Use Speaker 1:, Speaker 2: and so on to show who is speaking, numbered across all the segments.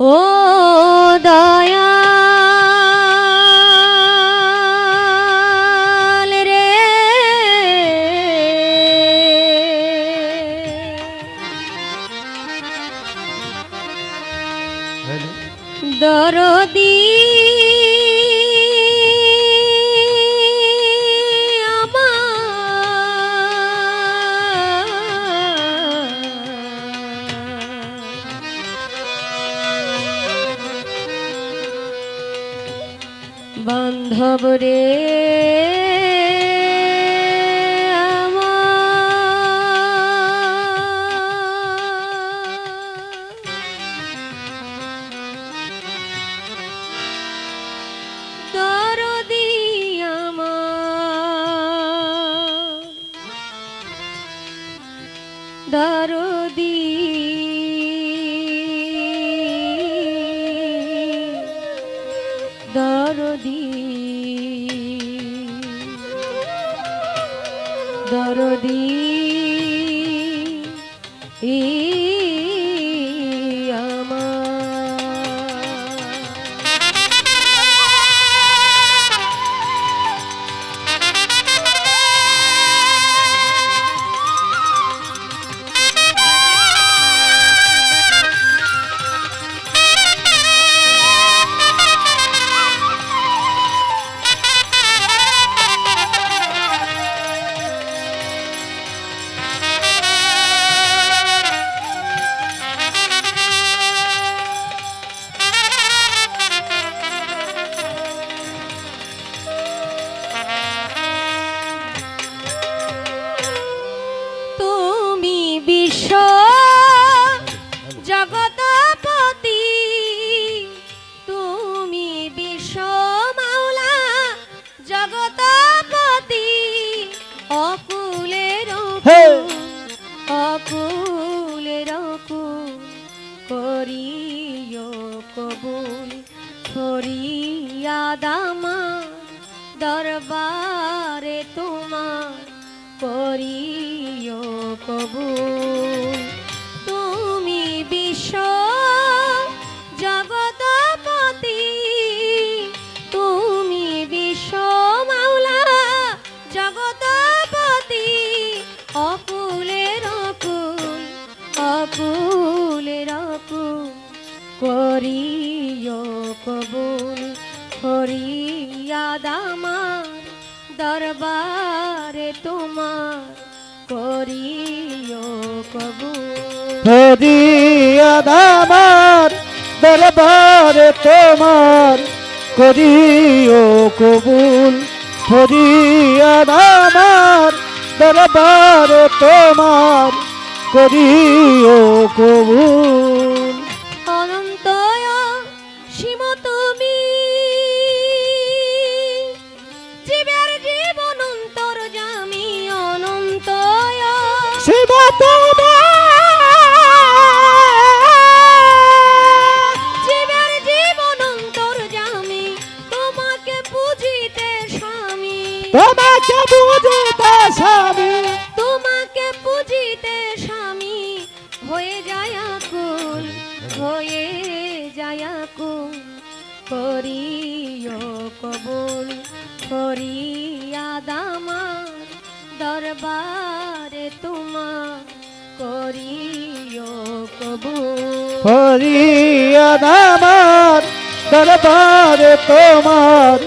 Speaker 1: ও বান্ধব রে আমার দরদি দরদি দরদি কবুল তুমি বিশ্ব জগতপতি। তুমি বিশ্ব মাওলা জগতপতি। অকুলের অকুল অকুলের অকুল। করিও কবুল ফরিয়াদামার দরবারে তোমার। করিও
Speaker 2: ফরিয়া দামার দরবারে তোমার করিও কবুল ফরিয়া দামার দরবারে তোমার করিও কবুল।
Speaker 1: কবুল করিয়াদামার দরবারে তোমার করিও কবুল।
Speaker 2: ফরিয়া দামার দরবারে তোমার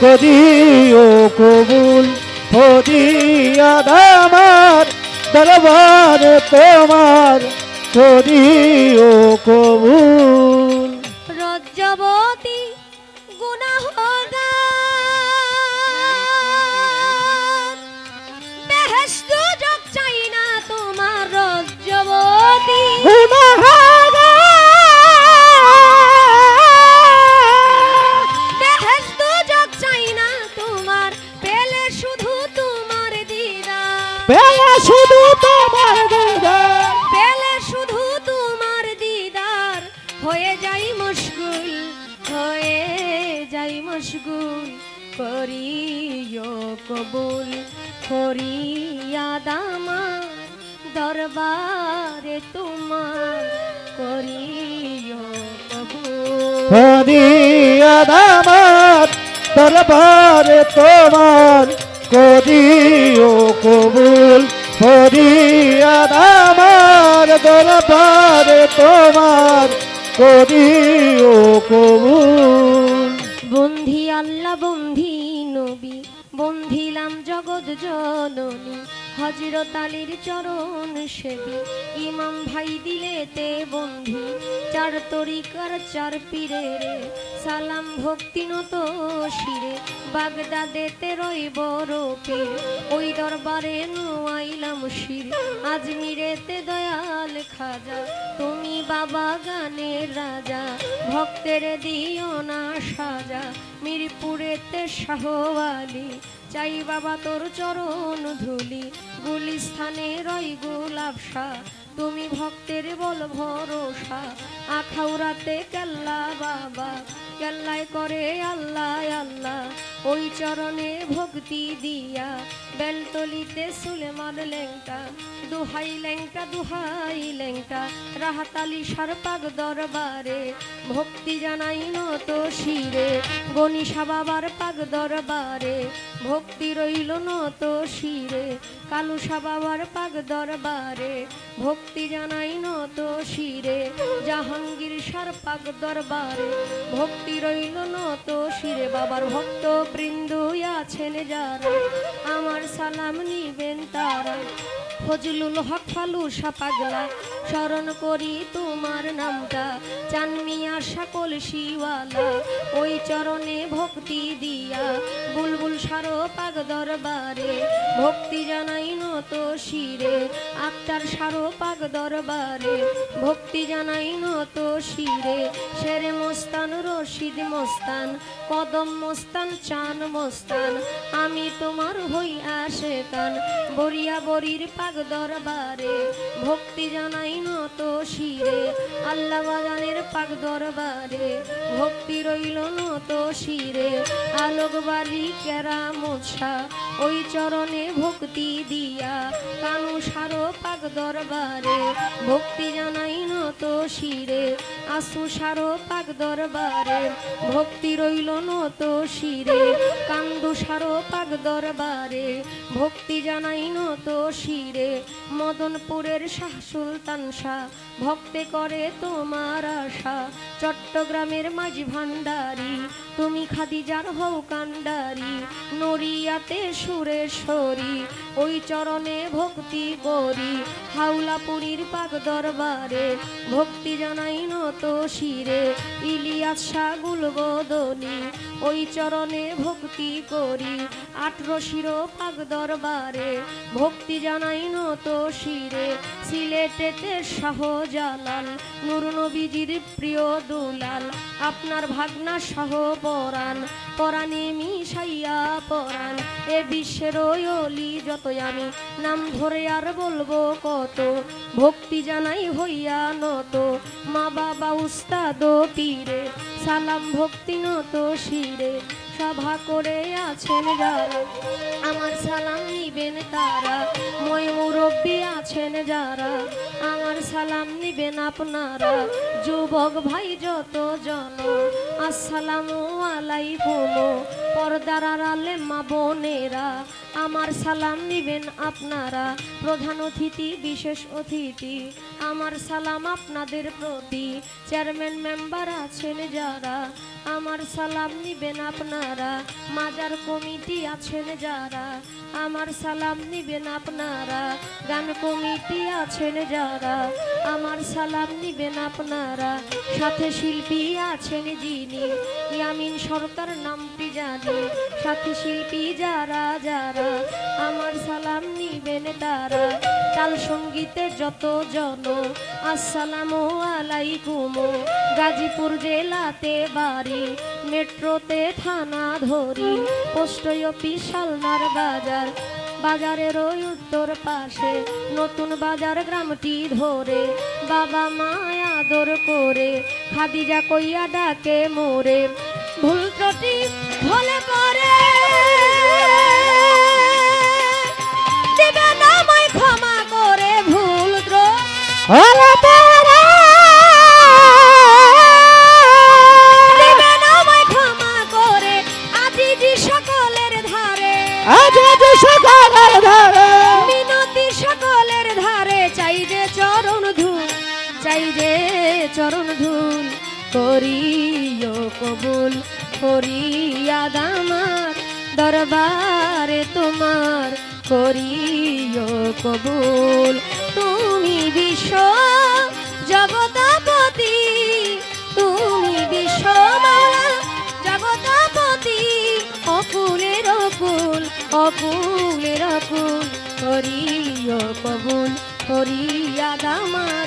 Speaker 2: করিও কবুল। ফরিয়া দামার দরবারে তোমার করিও কবুল।
Speaker 1: রজ্জবতী শুধু তোমার দিদার পেলে শুধু তোমার দিদার হয়ে যাই মুশকুল হয়ে যাই মুশকুল করিও কবুল ফরিয়াদামা দরবারে তোমার করিও
Speaker 2: আমার দরবারে তোমার করিও কবুল। ফরিয়াদ আমার দরবারে তোমার করিও কবুল।
Speaker 1: বন্ধি আল্লাহ বন্ধি নবী বন্ধিলাম জগৎ জননী। হজরত আলীর চরণ সেবী। ইমাম ভাই দিলেতে বন্ধি, চার তরিকার চার পীরে রে সালাম ভক্তি নত শিরে বাগদাদেতে রই বড় পীর ওই দরবারে নোয়াইলাম শির আজমিরেতে দয়াল খাজা। তুমি বাবা গানের রাজা, ভক্তের দিও না সাজা। মিরপুরেতে শাহওয়ালি চাই বাবা তোর চরণ ধুলি, গুলিস্থানে রই গোলাপ শাহ তুমি ভক্তের বল ভরসা আখাউরাতে কেল্লা বাবা। কেল্লায় করে, আল্লাহ আল্লাহ। ওই চরণে ভক্তি দিয়া বেলতলিতে সুলেমান লেংটা, দুহাই লেংটা দুহাই লেংটা, রাহাতালি সারপাক দরবারে ভক্তি জানাই নত শিরে, গণিসা বাবার পাক দরবারে ভক্তি রইল নত শিরে, কালুসা বাবার পাক দরবারে ভক্তি জানাই নত শিরে, জাহাঙ্গীর সার পাক দরবারে ভক্তি রইল নত শিরে বাবার ভক্ত বৃন্দ আছেন যারা। আমার সালাম নিবেন তারা। ফজলুল হক ফালুসা পাগলা, স্মরণ করি তোমার নামটা চানমিয়া সকল শিওয়ালা, ওই চরণে ভক্তি দিয়া, বুলবুল সারো পাগ দরবারে, ভক্তি জানাই নত শিরে, আক্তার সারো পাগ দরবারে, ভক্তি জানাই নত শিরে, শেরে মোস্তান, রশিদ মোস্তান, কদম মোস্তান, চান মোস্তান, আমি তোমার হই আসে কান বরিয়া বরির পাগ দরবারে, ভক্তি জানাই নত শিরে। আল্লাহ বাজানের পাগ দরবারে, ভক্তি রইল নত শিরে। আলোক বাড়ি কেরা মোছা, ওই চরণে ভক্তি দিয়া। কানু সারো পাগ দরবারে, ভক্তি জানাই নত শিরে। আসু সারো পাগ দরবারে, ভক্তি রইল নত শিরে। কান্দু সারো পাগ দরবারে, ভক্তি জানাই নত শিরে। মদনপুরের শাহ সুলতান শাহ। ভক্তে করে তোমার আশা। চট্টগ্রামের মাঝি ভান্ডারি, তুমি খাদিজার হও কান্ডারি নড়িয়াতে সুরেশ্বরী, ওই চরণে ভক্তি করি। হাওলাপুরীর পাক দরবারে ভক্তি জানাই নত শিরে। ইলিয়াস শাগুল বদনি ওই চরণে ভক্তি করি। আটরো শিরো পাক দরবারে ভক্তি জানাই নত শিরে। সিলেটেতে শাহজালাল, নুর নবীজির প্রিয় দুলাল। আপনার ভাগনা সহ পরাণ, পরাণে মিশাইয়া পরাণ। এ বিশ্বের অলি যতই আমি, নাম ধরে আর বলব কত? ভক্তি জানাই হইয়া নত, মা বাবা উস্তাদ পীরে। সালাম ভক্তি নত শিরে। সভা করে আছেন যারা, আমার সালাম নিবেন তারা, মই মুরব্বী আছেন যারা, আমার সালাম নিবেন আপনারা, যুবক ভাই যত জন আসসালামু আলাইকুম, পর্দার আড়ালে মা বোনেরা, আমার সালাম নিবেন আপনারা, প্রধান অতিথি, বিশেষ অতিথি, আমার সালাম আপনাদের প্রতি, চেয়ারম্যান, মেম্বার আছেন যারা আমার সালাম নিবেন আপনারা, মাজার কমিটি আছেন যারা। আমার সালাম নিবেন আপনারা, গান কমিটি আছেন যারা। আমার সালাম নিবেন আপনারা, সাথে শিল্পী আছেন যিনি। ইয়ামিন সরকার নামটি জানি, সাথে শিল্পী যারা যারা। আমার সালাম নিবেন তারা, তাল সঙ্গীতে যত জন। আসসালামু আলাইকুম, গাজীপুর জেলাতে বাড়ি মেট্রোতে থানা ধরি পোস্ট অফিস বাজার। বাজারের ওই উত্তর পাশে নতুন বাজার গ্রামটি ধরে। বাবা মায়া আদর করে, খাদিজা কইয়া ডাকে মোরে। ভুল চাই যে চরণ ধুল করিও কবুল ফরিয়াদ দামার দরবারে তোমার করিও কবুল। তুমি বিশ্ব জগতপতি, তুমি বিশ্ব জগতপতি অকুলের অকুল অকুলের অকুল করিও কবুল করিয়াদ আমার